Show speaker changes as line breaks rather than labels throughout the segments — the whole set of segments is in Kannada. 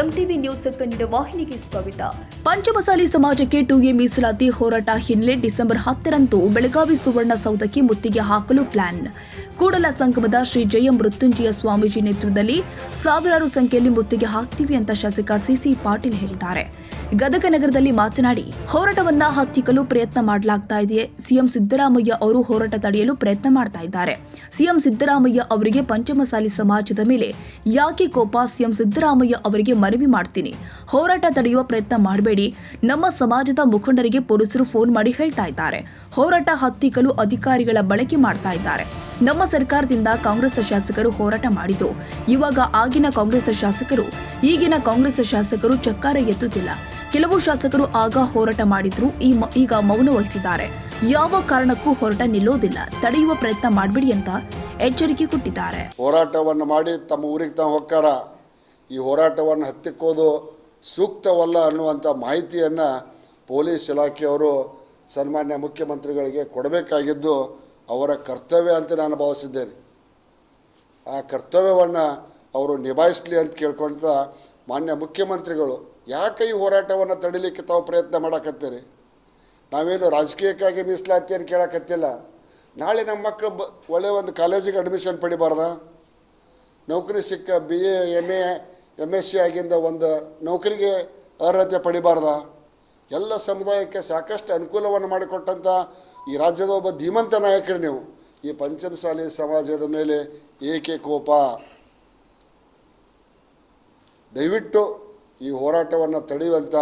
ಎಂಟಿವಿ ನ್ಯೂಸ್ ಕನ್ನಡ ವಾಹಿನಿಗೆ ಸ್ವಾಗತ.
ಪಂಚಮಸಾಲಿ ಸಮಾಜಕ್ಕೆ ಟು ಎ ಮೀಸಲಾತಿ ಹೋರಾಟ ಹಿನ್ನೆಲೆ ಡಿಸೆಂಬರ್ ಹತ್ತರಂದು ಬೆಳಗಾವಿ ಸುವರ್ಣಸೌಧಕ್ಕೆ ಮುತ್ತಿಗೆ ಹಾಕಲು ಪ್ಲಾನ್. ಕೂಡಲ ಸಂಗಮದ ಶ್ರೀ ಜಯ ಮೃತ್ಯುಂಜಯ ಸ್ವಾಮೀಜಿ ನೇತೃತ್ವದಲ್ಲಿ ಸಾವಿರಾರು ಸಂಖ್ಯೆಯಲ್ಲಿ ಮುತ್ತಿಗೆ ಹಾಕ್ತೀವಿ ಅಂತ ಶಾಸಕ ಸಿಸಿ ಪಾಟೀಲ್ ಹೇಳಿದ್ದಾರೆ. ಗದಗ ನಗರದಲ್ಲಿ ಮಾತನಾಡಿ, ಹೋರಾಟವನ್ನ ಹತ್ತಿಕ್ಕಲು ಪ್ರಯತ್ನ ಮಾಡಲಾಗ್ತಾ ಇದೆ. ಸಿಎಂ ಸಿದ್ದರಾಮಯ್ಯ ಅವರು ಹೋರಾಟ ತಡೆಯಲು ಪ್ರಯತ್ನ ಮಾಡ್ತಾ ಇದ್ದಾರೆ. ಸಿಎಂ ಸಿದ್ದರಾಮಯ್ಯ ಅವರಿಗೆ ಪಂಚಮಸಾಲಿ ಸಮಾಜದ ಮೇಲೆ ಯಾಕೆ ಕೋಪ? ಸಿಎಂ ಸಿದ್ದರಾಮಯ್ಯ ಅವರಿಗೆ ಮನವಿ ಮಾಡ್ತೀನಿ. ಹೋರಾಟ ತಡೆಯುವ ಪ್ರಯತ್ನ ಮಾಡಬೇಡಿ. ನಮ್ಮ ಸಮಾಜದ ಮುಖಂಡರಿಗೆ ಪೊಲೀಸರು ಫೋನ್ ಮಾಡಿ ಹೇಳ್ತಾ ಇದ್ದಾರೆ. ಹೋರಾಟ ಹತ್ತಿಕ್ಕಲು ಅಧಿಕಾರಿಗಳ ಬಳಕೆ ಮಾಡ್ತಾ ಇದ್ದಾರೆ. ನಮ್ಮ ಸರ್ಕಾರದಿಂದ ಕಾಂಗ್ರೆಸ್ ಶಾಸಕರು ಹೋರಾಟ ಮಾಡಿದ್ರು. ಇವಾಗ ಆಗಿನ ಕಾಂಗ್ರೆಸ್ ಶಾಸಕರು, ಈಗಿನ ಕಾಂಗ್ರೆಸ್ ಶಾಸಕರು ಚಕ್ಕಾರ ಎತ್ತುತ್ತಿಲ್ಲ. ಕೆಲವು ಶಾಸಕರು ಆಗ ಹೋರಾಟ ಮಾಡಿದ್ರು ಈಗ ಮೌನ ವಹಿಸಿದ್ದಾರೆ. ಯಾವ ಕಾರಣಕ್ಕೂ ಹೋರಾಟ ನಿಲ್ಲೋದಿಲ್ಲ. ತಡೆಯುವ ಪ್ರಯತ್ನ ಮಾಡಬೇಡಿ ಅಂತ ಎಚ್ಚರಿಕೆ ಕೊಟ್ಟಿದ್ದಾರೆ.
ಹೋರಾಟವನ್ನು ಮಾಡಿ ತಮ್ಮ ಊರಿಗೆ ಈ ಹೋರಾಟವನ್ನು ಹತ್ತಿಕ್ಕೋದು ಸೂಕ್ತವಲ್ಲ ಅನ್ನುವಂಥ ಮಾಹಿತಿಯನ್ನು ಪೊಲೀಸ್ ಇಲಾಖೆಯವರು ಸನ್ಮಾನ್ಯ ಮುಖ್ಯಮಂತ್ರಿಗಳಿಗೆ ಕೊಡಬೇಕಾಗಿದ್ದು ಅವರ ಕರ್ತವ್ಯ ಅಂತ ನಾನು ಭಾವಿಸಿದ್ದೇನೆ. ಆ ಕರ್ತವ್ಯವನ್ನು ಅವರು ನಿಭಾಯಿಸಲಿ ಅಂತ ಕೇಳ್ಕೊಂತ ಮಾನ್ಯ ಮುಖ್ಯಮಂತ್ರಿಗಳು, ಯಾಕೆ ಈ ಹೋರಾಟವನ್ನು ತಡಿಲಿಕ್ಕೆ ತಾವು ಪ್ರಯತ್ನ ಮಾಡಕತ್ತೀರಿ? ನಾವೇನು ರಾಜಕೀಯಕ್ಕಾಗಿ ಅಂತ ಕೇಳಕತ್ತಿಲ್ಲ. ನಾಳೆ ನಮ್ಮ ಮಕ್ಕಳು ಬ ಒಳ್ಳೆಯ ಒಂದು ಕಾಲೇಜಿಗೆ ಅಡ್ಮಿಷನ್ ಪಡಿಬಾರ್ದ? ನೌಕರಿ ಸಿಕ್ಕ B A M A M S C ಆಗಿಂದ ಒಂದು ನೌಕರಿಗೆ ಅರ್ಹತೆ ಪಡಿಬಾರ್ದ? ಎಲ್ಲ ಸಮುದಾಯಕ್ಕೆ ಸಾಕಷ್ಟು ಅನುಕೂಲವನ್ನು ಮಾಡಿಕೊಟ್ಟಂಥ ಈ ರಾಜ್ಯದ ಒಬ್ಬ ಧೀಮಂತ ನಾಯಕರು ನೀವು. ಈ ಪಂಚಮಸಾಲಿ ಸಮಾಜದ ಮೇಲೆ ಏಕೆ ಕೋಪ? ದಯವಿಟ್ಟು ಈ ಹೋರಾಟವನ್ನು ತಡೆಯುವಂಥ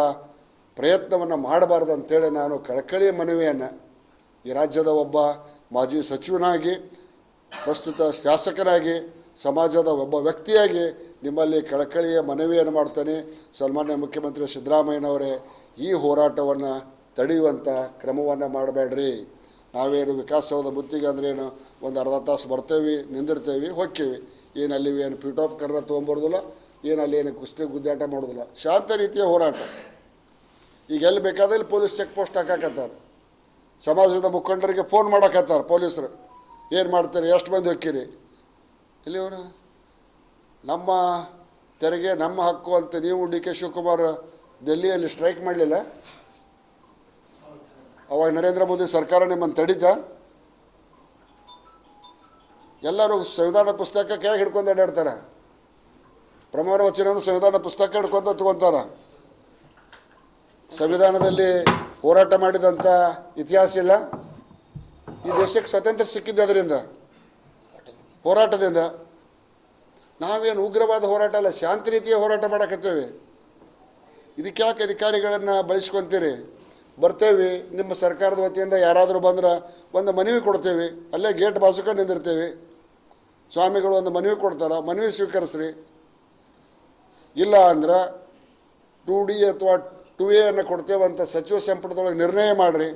ಪ್ರಯತ್ನವನ್ನು ಮಾಡಬಾರ್ದು ಅಂತೇಳಿ ನಾನು ಕಳಕಳಿಯ ಮನವಿಯನ್ನು ಈ ರಾಜ್ಯದ ಒಬ್ಬ ಮಾಜಿ ಸಚಿವನಾಗಿ, ಪ್ರಸ್ತುತ ಶಾಸಕನಾಗಿ ಸಮಾಜದ ಒಬ್ಬ ವ್ಯಕ್ತಿಯಾಗಿ ನಿಮ್ಮಲ್ಲಿ ಕಳಕಳಿಯ ಮನವಿಯನ್ನು ಮಾಡ್ತೇನೆ. ಸನ್ಮಾನ್ಯ ಮುಖ್ಯಮಂತ್ರಿ ಸಿದ್ದರಾಮಯ್ಯನವರೇ, ಈ ಹೋರಾಟವನ್ನು ತಡೆಯುವಂಥ ಕ್ರಮವನ್ನು ಮಾಡಬೇಡ್ರಿ. ನಾವೇನು ವಿಕಾಸಸೌಧ ಬುತ್ತಿಗೆ ಅಂದ್ರೇನು ಒಂದು ಅರ್ಧ ತಾಸು ಬರ್ತೇವೆ, ನಿಂದಿರ್ತೇವೆ ಹೋಗ್ತೀವಿ ಏನು ಅಲ್ಲಿ ಏನು ಪೀಠೋಪಕರಣ ತೊಗೊಂಬರೋದಿಲ್ಲ ಏನು ಅಲ್ಲಿ ಏನು ಕುಸ್ತಿ ಗುದ್ದಾಟ ಮಾಡೋದಿಲ್ಲ. ಶಾಂತ ರೀತಿಯ ಹೋರಾಟ. ಈಗ ಎಲ್ಲಿ ಬೇಕಾದಲ್ಲಿ ಪೊಲೀಸ್ ಚೆಕ್ ಪೋಸ್ಟ್ ಹಾಕಾಕತ್ತಾರೆ. ಸಮಾಜದ ಮುಖಂಡರಿಗೆ ಫೋನ್ ಮಾಡಕತ್ತಾರೆ ಪೊಲೀಸರು. ಏನು ಮಾಡ್ತಾರೆ? ಎಷ್ಟು ಮಂದಿ ಹೊಕ್ಕಿರಿ? ಇಲ್ಲಿ ಅವರು ನಮ್ಮ ತೆರಿಗೆ, ನಮ್ಮ ಹಕ್ಕು ಅಂತ ನೀವು ಡಿ ಕೆ ಶಿವಕುಮಾರ್ ದೆಹಲಿಯಲ್ಲಿ ಸ್ಟ್ರೈಕ್ ಮಾಡಲಿಲ್ಲ? ಅವಾಗ ನರೇಂದ್ರ ಮೋದಿ ಸರ್ಕಾರ ನಿಮ್ಮನ್ನು ತಡೀತ? ಎಲ್ಲರೂ ಸಂವಿಧಾನ ಪುಸ್ತಕ ಕೆಳಗೆ ಹಿಡ್ಕೊಂಡು ಅಡ್ಡಾಡ್ತಾರೆ? ಪ್ರಮಾಣ ವಚನ ಸಂವಿಧಾನ ಪುಸ್ತಕ ಹಿಡ್ಕೊಂಡು ತಗೊಂತಾರ? ಸಂವಿಧಾನದಲ್ಲಿ ಹೋರಾಟ ಮಾಡಿದಂಥ ಇತಿಹಾಸ ಇಲ್ಲ? ಈ ದೇಶಕ್ಕೆ ಸ್ವಾತಂತ್ರ್ಯ ಸಿಕ್ಕಿದ್ದು ಅದರಿಂದ ಹೋರಾಟದಿಂದ. ನಾವೇನು ಉಗ್ರವಾದ ಹೋರಾಟ ಅಲ್ಲ, ಶಾಂತಿ ರೀತಿಯ ಹೋರಾಟ ಮಾಡಕತ್ತೇವೆ. ಇದಕ್ಕೆ ಯಾಕೆ ಅಧಿಕಾರಿಗಳನ್ನು ಬಳಸ್ಕೊತೀರಿ? ಬರ್ತೇವೆ, ನಿಮ್ಮ ಸರ್ಕಾರದ ವತಿಯಿಂದ ಯಾರಾದರೂ ಬಂದ್ರೆ ಒಂದು ಮನವಿ ಕೊಡ್ತೇವೆ, ಅಲ್ಲೇ ಗೇಟ್ ಬಾಜುಕ ನಿಂದಿರ್ತೇವೆ. ಸ್ವಾಮಿಗಳು ಒಂದು ಮನವಿ ಕೊಡ್ತಾರೆ, ಮನವಿ ಸ್ವೀಕರಿಸ್ರಿ. ಇಲ್ಲ ಅಂದ್ರೆ ಟು ಡಿ ಅಥವಾ ಟು ಎ ಅನ್ನು ಕೊಡ್ತೇವಂತ ಸಚಿವ ಸಂಪುಟದೊಳಗೆ ನಿರ್ಣಯ ಮಾಡಿರಿ.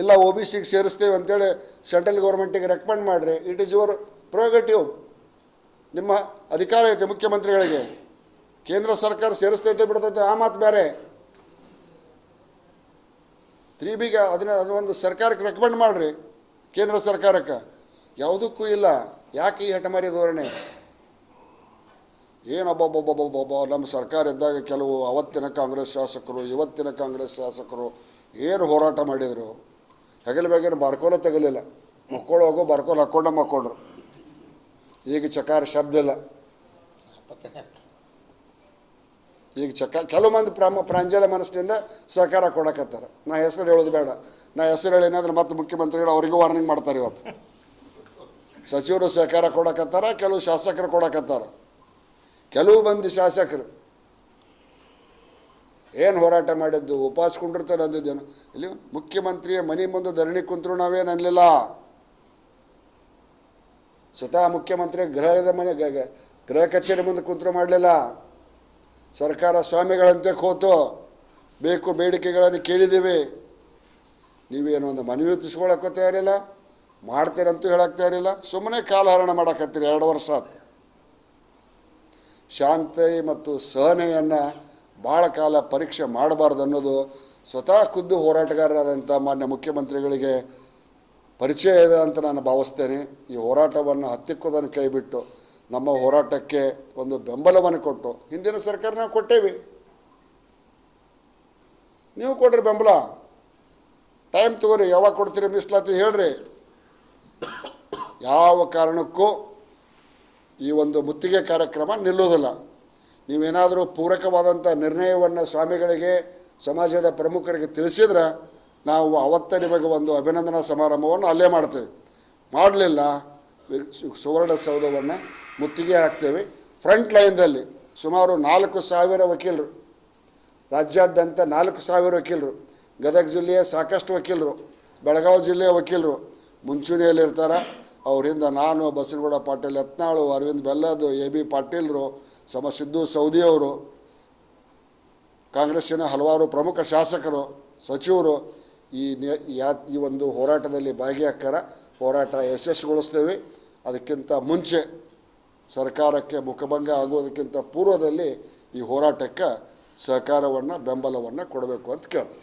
ಇಲ್ಲ ಒ ಬಿ ಸಿಗೆ ಸೇರಿಸ್ತೇವೆ ಅಂತೇಳಿ ಸೆಂಟ್ರಲ್ ಗೌರ್ಮೆಂಟಿಗೆ ರೆಕಮೆಂಡ್ ಮಾಡಿರಿ. ಇಟ್ ಈಸ್ ಯುವರ್ ಪ್ರೋಗೇಟಿವ್ ನಿಮ್ಮ ಅಧಿಕಾರ ಐತೆ ಮುಖ್ಯಮಂತ್ರಿಗಳಿಗೆ. ಕೇಂದ್ರ ಸರ್ಕಾರ ಸೇರಿಸ್ತೈತೆ ಬಿಡ್ತೈತೆ, ಆ ಮಾತು ಬೇರೆ ತ್ರೀ ಬಿಗೆ ಅದನ್ನ ಅದೊಂದು ಸರ್ಕಾರಕ್ಕೆ ರೆಕಮೆಂಡ್ ಮಾಡಿರಿ, ಕೇಂದ್ರ ಸರ್ಕಾರಕ್ಕೆ. ಯಾವುದಕ್ಕೂ ಇಲ್ಲ. ಯಾಕೆ ಈ ಹಠಮಾರಿ ಧೋರಣೆ? ಏನೊಬ್ಬೊಬ್ಬೊಬ್ಬೊಬ್ಬೊಬ್ಬ ನಮ್ಮ ಸರ್ಕಾರ ಇದ್ದಾಗ ಕೆಲವು ಅವತ್ತಿನ ಕಾಂಗ್ರೆಸ್ ಶಾಸಕರು, ಇವತ್ತಿನ ಕಾಂಗ್ರೆಸ್ ಶಾಸಕರು ಏನು ಹೋರಾಟ ಮಾಡಿದರು? ಹೆಗಲ ಬೇಗೇನು ಬಾರ್ಕೋಲ ತೆಗಲಿಲ್ಲ. ಮಕ್ಕಳೋಗೋ ಬಾರ್ಕೋಲ್ ಹಾಕ್ಕೊಂಡ ಮಕ್ಕೊಂಡ್ರು ಈಗ ಚಕಾರ ಶಬ್ದ ಇಲ್ಲ. ಈಗ ಚಕ, ಕೆಲವು ಮಂದಿ ಪ್ರಾಮ, ಪ್ರಾಂಜಲ ಮನಸ್ಸಿನಿಂದ ಸಹಕಾರ ಕೊಡಕತ್ತಾರೆ. ನಾ ಹೆಸರು ಹೇಳೋದು ಬೇಡ. ನಾ ಹೆಸರು ಹೇಳಿನಾದ್ರೆ ಮತ್ತೆ ಮುಖ್ಯಮಂತ್ರಿಗಳು ಅವರಿಗೂ ವಾರ್ನಿಂಗ್ ಮಾಡ್ತಾರೆ ಇವತ್ತು. ಸಚಿವರು ಸಹಕಾರ ಕೊಡಕತ್ತಾರ, ಕೆಲವು ಶಾಸಕರು ಕೊಡಕತ್ತಾರ. ಕೆಲವು ಮಂದಿ ಶಾಸಕರು ಏನು ಹೋರಾಟ ಮಾಡಿದ್ದು? ಉಪವಾಸ ಕುಂಡಿರ್ತಾರೆ ಅಂದಿದ್ದೇನು. ಇಲ್ಲಿ ಮುಖ್ಯಮಂತ್ರಿಯ ಮನೆ ಮುಂದೆ ಧರಣಿ ಕುಂತರು ನಾವೇನು ಅನ್ನಲಿಲ್ಲ ಸ್ವತಃ ಮುಖ್ಯಮಂತ್ರಿ ಗೃಹದ ಮನೆ ಗೃಹ ಕಚೇರಿ ಮುಂದೆ ಕುಂತರು ಮಾಡಲಿಲ್ಲ. ಸರ್ಕಾರ ಸ್ವಾಮಿಗಳಂತೆ ಕೂತು ಬೇಕು ಬೇಡಿಕೆಗಳನ್ನು ಕೇಳಿದ್ದೀವಿ. ನೀವೇನೋ ಒಂದು ಮನವಿ ತಿಸ್ಕೊಳಕ್ಕೂ ತಯಾರಿಲ್ಲ. ಮಾಡ್ತೀರಂತೂ ಹೇಳಕ್ಕೆ ತಯಾರಿಲ್ಲ. ಸುಮ್ಮನೆ ಕಾಲಹರಣ ಮಾಡಕತ್ತೀರಿ ಎರಡು ವರ್ಷ ಶಾಂತಿ ಮತ್ತು ಸಹನೆಯನ್ನು ಭಾಳ ಕಾಲ ಪರೀಕ್ಷೆ ಮಾಡಬಾರ್ದು ಅನ್ನೋದು ಸ್ವತಃ ಖುದ್ದು ಹೋರಾಟಗಾರರಾದಂಥ ಮಾನ್ಯ ಮುಖ್ಯಮಂತ್ರಿಗಳಿಗೆ ಪರಿಚಯ ಇದೆ ಅಂತ ನಾನು ಭಾವಿಸ್ತೇನೆ. ಈ ಹೋರಾಟವನ್ನು ಹತ್ತಿಕ್ಕೋದನ್ನು ಕೈಬಿಟ್ಟು ನಮ್ಮ ಹೋರಾಟಕ್ಕೆ ಒಂದು ಬೆಂಬಲವನ್ನು ಕೊಟ್ಟು ಹಿಂದಿನ ಸರ್ಕಾರ ನಾವು ಕೊಟ್ಟೇವಿ. ನೀವು ಕೊಡ್ರಿ ಬೆಂಬಲ. ಟೈಮ್ ತಗೋರಿ, ಯಾವಾಗ ಕೊಡ್ತೀರಿ ಮೀಸಲಾತಿ ಹೇಳ್ರಿ. ಯಾವ ಕಾರಣಕ್ಕೂ ಈ ಒಂದು ಮುತ್ತಿಗೆ ಕಾರ್ಯಕ್ರಮ ನಿಲ್ಲುವುದಿಲ್ಲ. ನೀವೇನಾದರೂ ಪೂರಕವಾದಂಥ ನಿರ್ಣಯವನ್ನು ಸ್ವಾಮಿಗಳಿಗೆ, ಸಮಾಜದ ಪ್ರಮುಖರಿಗೆ ತಿಳಿಸಿದ್ರೆ ನಾವು ಅವತ್ತೇ ನಿಮಗೆ ಒಂದು ಅಭಿನಂದನಾ ಸಮಾರಂಭವನ್ನು ಅಲ್ಲೇ ಮಾಡ್ತೇವೆ. ಮಾಡಲಿಲ್ಲ, ಸುವರ್ಣ ಸೌಧವನ್ನು ಮುತ್ತಿಗೆ ಹಾಕ್ತೇವೆ. ಫ್ರಂಟ್ ಲೈನ್ದಲ್ಲಿ ಸುಮಾರು ನಾಲ್ಕು ಸಾವಿರ ವಕೀಲರು, ರಾಜ್ಯಾದ್ಯಂತ ನಾಲ್ಕು ಸಾವಿರ ವಕೀಲರು, ಗದಗ ಜಿಲ್ಲೆಯ ಸಾಕಷ್ಟು ವಕೀಲರು, ಬೆಳಗಾವಿ ಜಿಲ್ಲೆಯ ವಕೀಲರು ಮುಂಚೂಣಿಯಲ್ಲಿರ್ತಾರೆ. ಅವರಿಂದ ನಾನು ಬಸನಗೌಡ ಪಾಟೀಲ್ ಯತ್ನಾಳು, ಅರವಿಂದ್ ಬೆಲ್ಲದು ಎ ಬಿ ಪಾಟೀಲ್ರು, ಸಮ ಸಿದ್ದು ಸೌದಿಯವರು, ಕಾಂಗ್ರೆಸ್ಸಿನ ಹಲವಾರು ಪ್ರಮುಖ ಶಾಸಕರು, ಸಚಿವರು ಈ ಈ ಒಂದು ಹೋರಾಟದಲ್ಲಿ ಭಾಗಿಯಾಕರ ಹೋರಾಟ ಯಶಸ್ಸುಗೊಳಿಸ್ತೇವೆ ಅದಕ್ಕಿಂತ ಮುಂಚೆ ಸರ್ಕಾರಕ್ಕೆ ಮುಖಭಂಗ ಆಗುವುದಕ್ಕಿಂತ ಪೂರ್ವದಲ್ಲಿ ಈ ಹೋರಾಟಕ್ಕೆ ಸಹಕಾರವನ್ನು, ಬೆಂಬಲವನ್ನು ಕೊಡಬೇಕು ಅಂತ ಕೇಳ್ತೀನಿ